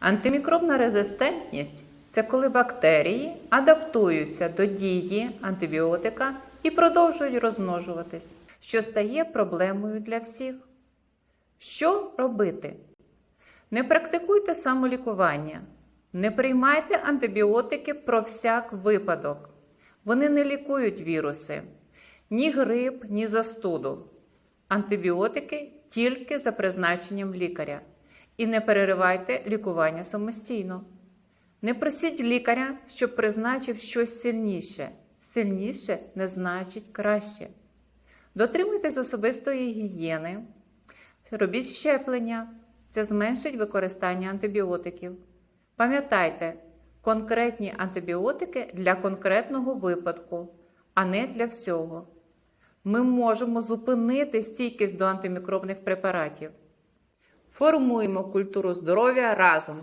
Антимікробна резистентність це коли бактерії адаптуються до дії антибіотика і продовжують розмножуватись, що стає проблемою для всіх. Що робити? Не практикуйте самолікування, не приймайте антибіотики про всяк випадок. Вони не лікують віруси, ні грип, ні застуду. Антибіотики тільки за призначенням лікаря. І не переривайте лікування самостійно. Не просіть лікаря, щоб призначив щось сильніше. Сильніше не значить краще. Дотримуйтесь особистої гігієни, робіть щеплення, це зменшить використання антибіотиків. Пам'ятайте, конкретні антибіотики для конкретного випадку, а не для всього. Ми можемо зупинити стійкість до антимікробних препаратів. Формуємо культуру здоров'я разом.